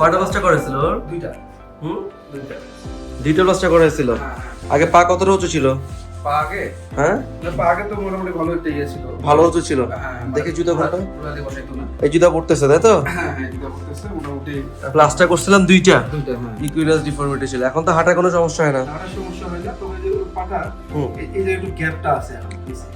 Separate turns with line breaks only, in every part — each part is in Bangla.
কয়টা বাসটা করেছিল?
দুইটা।
হুম?
দুইটা।
দুইটা প্লাস্টার করেছিল।
হ্যাঁ, হ্যাঁ।
আগে পা কতটা উঁচু ছিল?
পা আগে?
হ্যাঁ?
না, পা আগে তো মোটামুটি ভালো একটা ইয়ে ছিল।
ভালো উঁচু ছিল?
হ্যাঁ,
দেখি জুতো এই জুতা পড়তেছে তাই তো?
হ্যাঁ মোটামুটি।
প্লাস্টার করছিলাম দুইটা।
দুইটা হ্যাঁ।
ইকুইলাস ডিফর্মিটি ছিল। এখন তো হাঁটার কোনো সমস্যা হয় না।
সমস্যা হয় না যে পাটা। এই- যে একটু গ্যাপটা আছে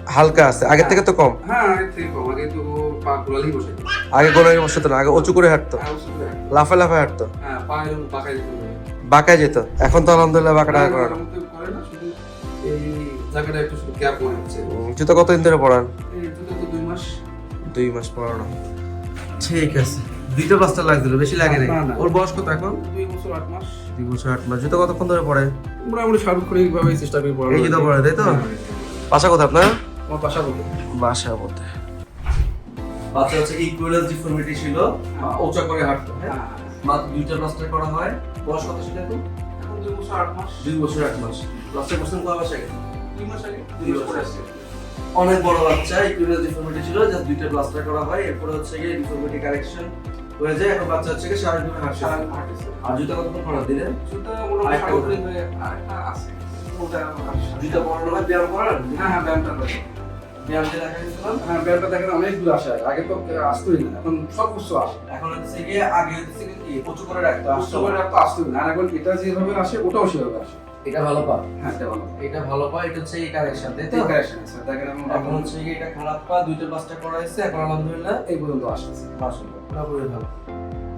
হালকা আছে। আগের থেকে তো কম?
হ্যাঁ আগে থেকে কম। আগে তো পা গোলালি বসাইতো
আগে কোনো বসতো না আগে উঁচু করে হাঁটতো।
হ্যাঁ, ওষুধ
লাফা লাফা হাঁটতো।
হ্যাঁ পা এরকম পাকাই যেতে।
বাঁকায় যেত। এখন তো আলহামদুলিল্লাহ বাঁকা টাকা করে না।
এরকম তো করে না শুধু এই জায়গাটা একটু গ্যাপ মনে হচ্ছে।
জুতো কতদিন ধরে পড়ান
তো দুই মাস।
দুই মাস পড়ানো ঠিক আছে। দুইটা প্লাস্টার লাগছিল বেশি লাগে
না।
ওর বয়স কত এখন?
দুই বছর আট মাস।
দুই বছর আট মাস। জুতো কতক্ষণ ধরে পড়ে
মোটামুটি সার্বক্ষণিক ভাবে চেষ্টা করি পড়ানোর।
এই জুতো পরে, তাই তো?
হ্যাঁ,
বাসা কোথায় আপনার?
আমার বাসা বলতে
বাসা বলতে বাচ্চা হচ্ছে ইকুয়ালাস ডিফর্মিটি ছিল। ওচা করে হাঁটতো
হ্যাঁ?
মাত্র দুইটা প্লাস্টার করা হয়। বয়স কত ছিল এখন?
এখন দুই বছর আট মাস।
দুই বছর আট মাস। প্লাস্টার করছেন কয় মাস আগে?
দুই মাস আগে।
দুই বছর
পরে
আসছে। অনেক বড় বাচ্চা ইকুয়ালাস ডিফর্মিটি ছিল জাস্ট দুইটা প্লাস্টার করা হয়। এরপরে হচ্ছে গিয়ে ডিফর্মিটি কারেকশন হয়ে যায় এখন বাচ্চা হচ্ছে গিয়ে হাঁটছে আর জুতা কতক্ষণ পড়া দিলেন
জুতা মোটামুটি
আরেকটা
সার্বক্ষণিক আরেকটা আছে।
জুতা পড়ানো হয় ব্যায়াম
হ্যাঁ হ্যাঁ ব্যায়ামটা করে। হ্যাঁ ব্যায়ামটা দেখেন অনেক দূর আসে। আগে। তো আসতোই না এখন সব কিছু আসে।
এখন হচ্ছে গিয়ে আগে হচ্ছে কি? প্রচুর করে রাখতো
আসতোই না। আর এখন এটা যেভাবে আসে ওটাও সেভাবে আসে।
এটা ভালো পা।
হ্যাঁ এটা ভালো
এটা ভালো পা এটা হচ্ছে এই তাই তো?
দেখেন
এখন হচ্ছে গিয়ে এটা খারাপ পা দুইটা পাঁচটা করা হয়েছে এখন আলহামদুলিল্লাহ
এই পর্যন্ত
মাশাআল্লাহ পুরোপুরি ভালো।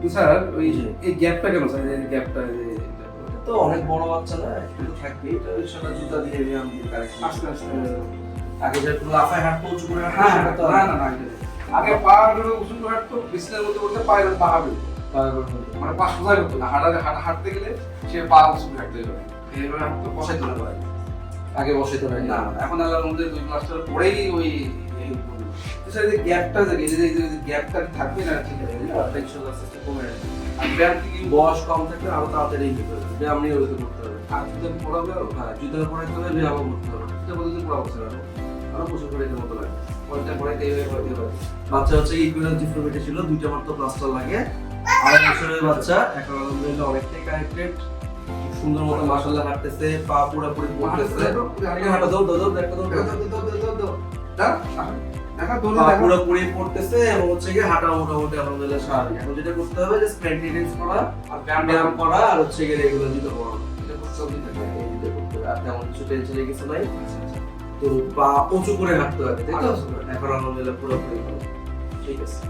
তো স্যার ওই। এই গ্যাপটা কেন স্যার এই গ্যাপটা যে
তো অনেক বড় বাচ্চা না একটু থাকবে এটা জুতা দিয়ে কারেকশন
আস্তে আস্তে।
আগে যে একটু লাফায় হাঁটতো উঁচু করে
হ্যাঁ না না না। আগে পা গুলো উঁচু করে হাঁটতো বিছানার মধ্যে করতে পায়ে পা হবে মানে পা সোজা করতো না হাঁটা হাঁটা হাঁটতে গেলে সে পা উঁচু হাঁটতে হবে এইভাবে হাঁটতো বসাই তোলা পারে
আগে বসে তো
না এখন দুই মাস্টার পরেই ওই এই তো স্যার এই গ্যাপটা যে যে গ্যাপটা থাকবে না ঠিক আছে
ইনশাআল্লাহ আস্তে আস্তে কমে যাবে।
আর ব্যায়াম কি
বয়স কম থাকলে আরও তাড়াতাড়ি হতে হবে। ব্যায়াম নিয়ে ওদের করতে হবে।
আর যদি পড়াবে আরও
হ্যাঁ জুতা পরাইতে হবে ব্যায়ামও করতে হবে।
এটা বলতে পড়া বছর আরও
আরও প্রচুর করে মতো লাগে।
পড়তে পড়াইতে এইভাবে পড়াইতে হবে।
বাচ্চা হচ্ছে ডিফর্মিটি ছিল দুইটা মাত্র প্লাস্টার লাগে। আড়াই বছরের বাচ্চা এখন আলহামদুলিল্লাহ অনেকটাই কারেক্টেড খুব সুন্দর মতো মাসাল্লাহ হাঁটতেছে পা পুরোপুরি পড়তেছে হাঁটা দৌড় দৌড় দৌড় একটা দৌড় পা পুরোপুরি পড়তেছে এবং হচ্ছে গিয়ে হাঁটা মোটামুটি আলহামদুলিল্লাহ স্বাভাবিক। এখন যেটা করতে হবে যে মেইনটেনেন্স করা আর ব্যায়াম করা আর হচ্ছে গিয়ে রেগুলার জুতো পরানো এটা করতে হবে এই করতে হবে। আর তেমন কিছু টেনশনের কিছু নাই তো পা উঁচু করে হাঁটতে হবে তাই তো? এখন আলহামদুলিল্লাহ পুরোপুরি ঠিক আছে।